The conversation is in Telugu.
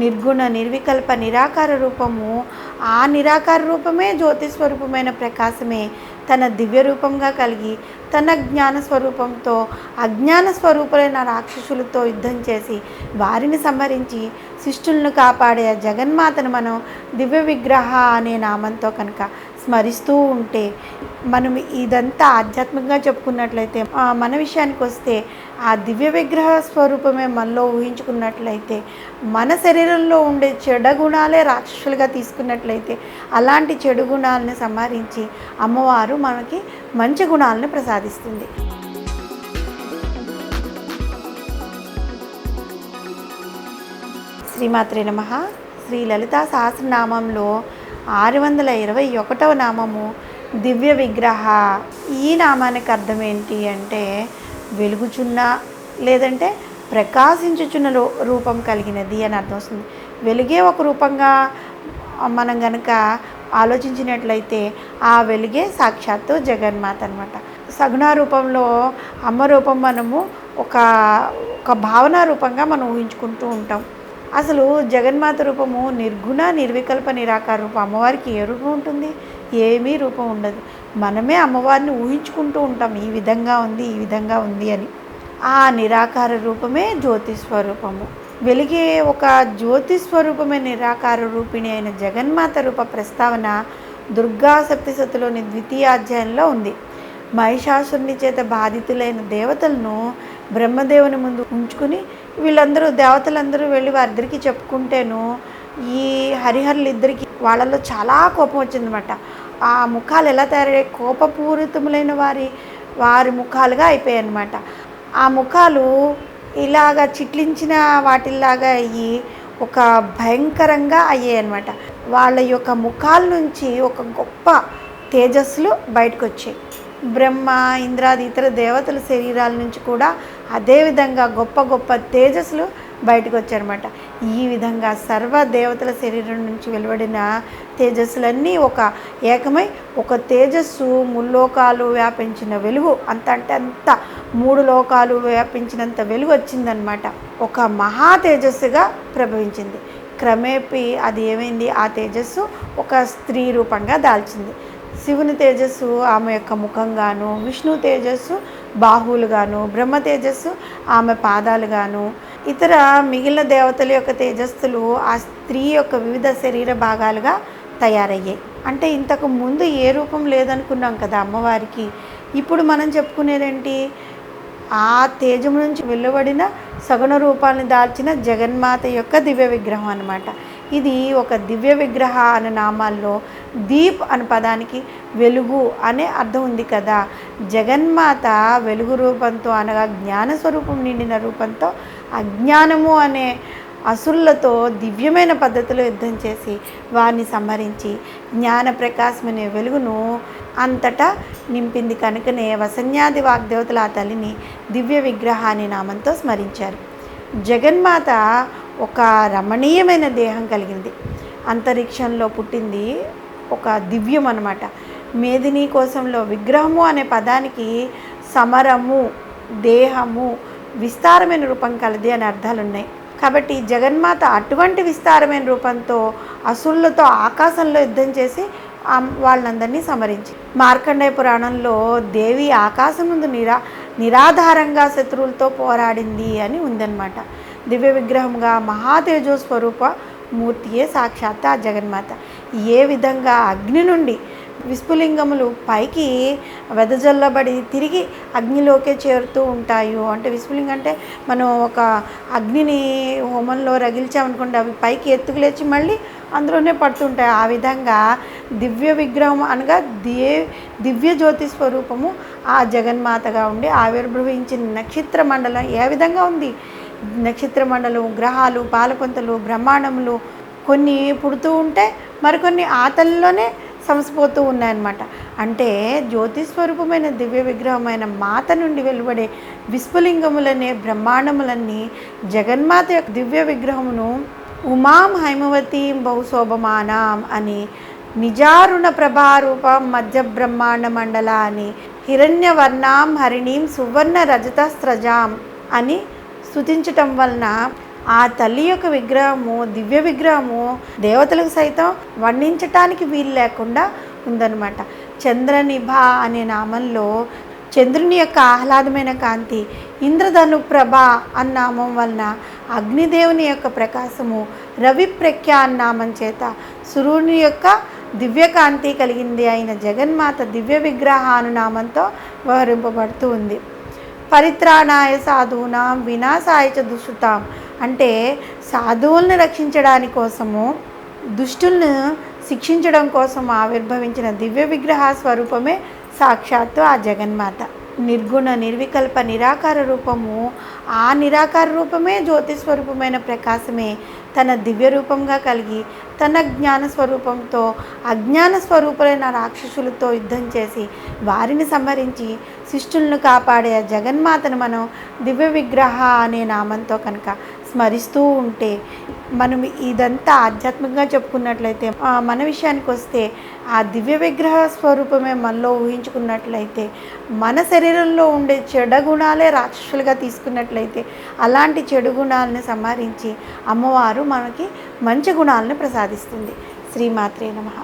నిర్గుణ నిర్వికల్ప నిరాకార రూపము. ఆ నిరాకార రూపమే జ్యోతి స్వరూపమైన ప్రకాశమే. తన దివ్య రూపంగా కలిగి తన జ్ఞాన స్వరూపంతో అజ్ఞాన స్వరూపులైన రాక్షసులతో యుద్ధం చేసి వారిని సంహరించి శిష్యులను కాపాడే జగన్మాతను మనం దివ్య విగ్రహ అనే నామంతో కనుక స్మరిస్తూ ఉంటే మనం ఇదంతా ఆధ్యాత్మికంగా చెప్పుకున్నట్లయితే ఆ, మన విషయానికి వస్తే ఆ దివ్య విగ్రహ స్వరూపమే మనలో ఊహించుకున్నట్లయితే మన శరీరంలో ఉండే చెడు గుణాలే రాక్షసులుగా తీసుకున్నట్లయితే అలాంటి చెడు గుణాలను సంహరించి అమ్మవారు మనకి మంచి గుణాలను ప్రసాదిస్తుంది. శ్రీమాత్రే నమ. శ్రీ లలితా సహస్రనామంలో ఆరు వందల ఇరవై ఒకటవ నామము దివ్య విగ్రహ. ఈ నామానికి అర్థం ఏంటి అంటే వెలుగుచున్న లేదంటే ప్రకాశించుచున్న రూ- రూపం కలిగినది అని అర్థం వస్తుంది. వెలుగే ఒక రూపంగా మనం గనక ఆలోచించినట్లయితే ఆ వెలుగే సాక్షాత్తు జగన్మాత అనమాట సగుణ రూపంలో అమ్మ రూపం మనము ఒక ఒక భావన రూపంగా మనం ఊహించుకుంటూ ఉంటాం. అసలు జగన్మాత రూపము నిర్గుణ నిర్వికల్ప నిరాకార రూపం. అమ్మవారికి ఏ రూపం ఉంటుంది? ఏమీ రూపం ఉండదు. మనమే అమ్మవారిని ఊహించుకుంటూ ఉంటాం. ఈ విధంగా ఉంది ఈ విధంగా ఉంది అని. ఆ నిరాకార రూపమే జ్యోతి స్వరూపము. వెలిగే ఒక జ్యోతి స్వరూపమే నిరాకార రూపిణి అయిన జగన్మాత రూప ప్రస్తావన దుర్గా సప్తిసతిలోని ద్వితీయ అధ్యాయంలో ఉంది. మహిషాసురుని చేత బాధితులైన దేవతలను బ్రహ్మదేవుని ముందు ఉంచుకుని వీళ్ళందరూ దేవతలందరూ వెళ్ళి వారిద్దరికి చెప్పుకుంటేను ఈ హరిహరులు ఇద్దరికి వాళ్ళలో చాలా కోపం వచ్చిందన్నమాట. ఆ ముఖాలు ఎలా తయారయ్యాయి? కోపపూరితములైన వారి వారి ముఖాలుగా అయిపోయాయి అన్నమాట ఆ ముఖాలు ఇలాగ చిట్లించిన వాటిల్లాగా అయ్యి ఒక భయంకరంగా అయ్యాయి అనమాట వాళ్ళ యొక్క ముఖాల నుంచి ఒక గొప్ప తేజస్సులు బయటకు వచ్చాయి బ్రహ్మ ఇంద్రాది ఇతర దేవతల శరీరాల నుంచి కూడా అదేవిధంగా గొప్ప గొప్ప తేజస్సులు బయటకు వచ్చారన్నమాట ఈ విధంగా సర్వ దేవతల శరీరం నుంచి వెలువడిన తేజస్సులన్నీ ఒక ఏకమై ఒక తేజస్సు ముల్లోకాలు వ్యాపించిన వెలుగు. అంత అంటే అంత మూడు లోకాలు వ్యాపించినంత వెలుగు వచ్చిందనమాట ఒక మహా తేజస్సుగా ప్రభవించింది. క్రమేపీ అది ఏమైంది? ఆ తేజస్సు ఒక స్త్రీ రూపంగా దాల్చింది. శివుని తేజస్సు ఆమె యొక్క ముఖంగాను విష్ణు తేజస్సు బాహువులుగాను బ్రహ్మ తేజస్సు ఆమె పాదాలుగాను. ఇతర మిగిలిన దేవతల యొక్క తేజస్సులు ఆ స్త్రీ యొక్క వివిధ శరీర భాగాలుగా తయారయ్యాయి. అంటే ఇంతకు ముందు ఏ రూపం లేదనుకున్నాం కదా అమ్మవారికి. ఇప్పుడు మనం చెప్పుకునేదేంటి ఆ తేజం నుంచి వెలువడిన సగుణ రూపాన్ని దాల్చిన జగన్మాత యొక్క దివ్య విగ్రహం అనమాట ఇది ఒక దివ్య విగ్రహ అనే నామాల్లో దీప్ అనే పదానికి వెలుగు అనే అర్థం ఉంది కదా. జగన్మాత వెలుగు రూపంతో అనగా జ్ఞాన స్వరూపం నిండిన రూపంతో అజ్ఞానము అనే అసురులతో దివ్యమైన పద్ధతిలో యుద్ధం చేసి వారిని సంహరించి జ్ఞాన ప్రకాశం అనే వెలుగును అంతటా నింపింది కనుకనే వసన్యాది వాగ్దేవతల ఆ తల్లిని దివ్య విగ్రహాన్ని నామంతో స్మరించారు. జగన్మాత ఒక రమణీయమైన దేహం కలిగింది. అంతరిక్షంలో పుట్టింది ఒక దివ్యం అనమాట మేదిని కోసంలో విగ్రహము అనే పదానికి సమరము దేహము విస్తారమైన రూపం కలది అనే అర్థాలు ఉన్నాయి కాబట్టి జగన్మాత అటువంటి విస్తారమైన రూపంతో అసురులతో ఆకాశంలో యుద్ధం చేసి వాళ్ళందరినీ సమరించి. మార్కండేయ పురాణంలో దేవి ఆకాశం ముందు నిరా నిరాధారంగా శత్రువులతో పోరాడింది అని ఉందన్నమాట. దివ్య విగ్రహంగా మహాతేజో స్వరూప మూర్తియే సాక్షాత్ ఆ జగన్మాత. ఏ విధంగా అగ్ని నుండి విస్ఫులింగములు పైకి వెదజల్లబడి తిరిగి అగ్నిలోకే చేరుతూ ఉంటాయో? అంటే విస్ఫులింగం అంటే మనం ఒక అగ్నిని హోమంలో రగిల్చామనుకోండి అవి పైకి ఎత్తుకు లేచి మళ్ళీ అందులోనే పడుతుంటాయి. ఆ విధంగా దివ్య విగ్రహం అనగా దే దివ్య జ్యోతి స్వరూపము ఆ జగన్మాతగా ఉండి ఆవిర్భవించిన నక్షత్ర మండలం ఏ విధంగా ఉంది? నక్షత్ర మండలం గ్రహాలు పాలకొంతలు బ్రహ్మాండములు కొన్ని పుడుతూ ఉంటే మరికొన్ని ఆతల్లోనే సమసిపోతూ ఉన్నాయన్నమాట. అంటే జ్యోతిస్వరూపమైన దివ్య విగ్రహమైన మాత నుండి వెలువడే విస్ఫులింగములనే బ్రహ్మాండములన్నీ జగన్మాత యొక్క దివ్య విగ్రహమును ఉమాం హైమవతీం బహుశోభమానాం అని నిజారుణ ప్రభారూపం మధ్య బ్రహ్మాండ మండల అని హిరణ్యవర్ణాం హరిణీం సువర్ణ రజతస్త్రజాం అని స్థుతించటం వలన ఆ తల్లి యొక్క విగ్రహము దివ్య విగ్రహము దేవతలకు సైతం వర్ణించటానికి వీలు లేకుండా ఉందన్నమాట. చంద్రనిభ అనే నామంలో చంద్రుని యొక్క ఆహ్లాదమైన కాంతి ఇంద్రధను ప్రభ అన్న నామం వలన అగ్నిదేవుని యొక్క ప్రకాశము రవి ప్రఖ్య అన్నామం చేత సురుని యొక్క దివ్యకాంతి కలిగింది అయిన జగన్మాత దివ్య విగ్రహ నామంతో వ్యవహరింపబడుతూ ఉంది. పరిత్రాణాయ సాధూనాం వినాశాయ చ దుష్టుతాం. అంటే సాధువుల్ని రక్షించడానికి కోసము దుష్టుల్ని శిక్షించడం కోసం ఆవిర్భవించిన దివ్య విగ్రహ స్వరూపమే సాక్షాత్తు ఆ జగన్మాత. నిర్గుణ నిర్వికల్ప నిరాకార రూపము. ఆ నిరాకార రూపమే జ్యోతి స్వరూపమైన ప్రకాశమే. తన దివ్య రూపంగా కలిగి తన జ్ఞాన స్వరూపంతో అజ్ఞాన స్వరూపులైన రాక్షసులతో యుద్ధం చేసి వారిని సంహరించి శిష్యులను కాపాడే జగన్మాతను మనం దివ్య విగ్రహ అనే నామంతో కనుక స్మరిస్తూ ఉంటే మనం ఇదంతా ఆధ్యాత్మికంగా చెప్పుకున్నట్లయితే మన విషయానికి వస్తే ఆ దివ్య విగ్రహ స్వరూపమే మనలో ఊహించుకున్నట్లయితే మన శరీరంలో ఉండే చెడు గుణాలే రాక్షసులుగా తీసుకున్నట్లయితే అలాంటి చెడు గుణాలను సంహరించి అమ్మవారు మనకి మంచి గుణాలను ప్రసాదిస్తుంది. శ్రీమాత్రే నమః.